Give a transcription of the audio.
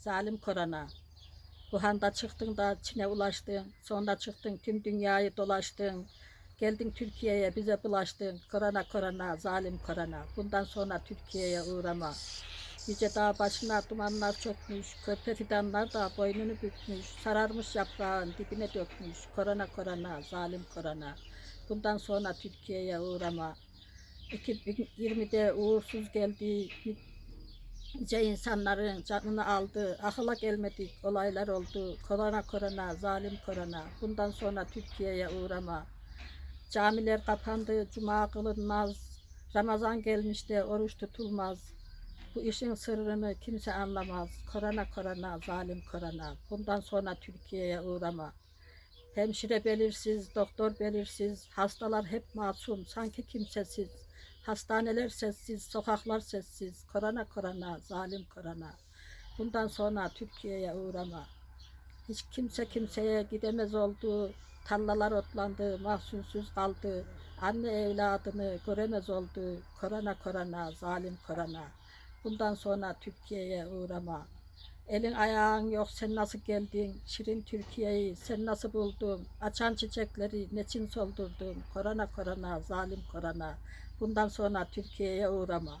Zalim korona. Wuhan'da çıktın da Çin'e ulaştın. Sonra çıktın tüm dünyayı dolaştın. Geldin Türkiye'ye bize bulaştın. Korona korona, zalim korona. Bundan sonra Türkiye'ye uğrama. Yüce dağ başına dumanlar çökmüş. Körpe fidanlar da boynunu bükmüş. Sararmış yaprağın dibine dökmüş. Korona korona, zalim korona. Bundan sonra Türkiye'ye uğrama. 2020'de uğursuz geldi. Nice insanların canını aldı. Akıla gelmedik olaylar oldu. Korona korona, zalim korona. Bundan sonra Türkiye'ye uğrama. Camiler kapandı, cuma kılınmaz. Ramazan gelmiş de oruç tutulmaz. Bu işin sırrını kimse anlamaz. Korona korona, zalim korona. Bundan sonra Türkiye'ye uğrama. Hemşire belirsiz, doktor belirsiz, hastalar hep masum, sanki kimsesiz. Hastaneler sessiz, sokaklar sessiz. Korona korona, zalim korona. Bundan sonra Türkiye'ye uğrama. Hiç kimse kimseye gidemez oldu. Tarlalar otlandı, mahsulsüz kaldı. Anne evladını göremez oldu. Korona korona, zalim korona. Bundan sonra Türkiye'ye uğrama. Elin ayağın yok sen nasıl geldin? Şirin Türkiye'yi sen nasıl buldun? Açan çiçekleri neçin soldurdun? Korona korona, zalim korona. Bundan sonra Türkiye'ye uğrama.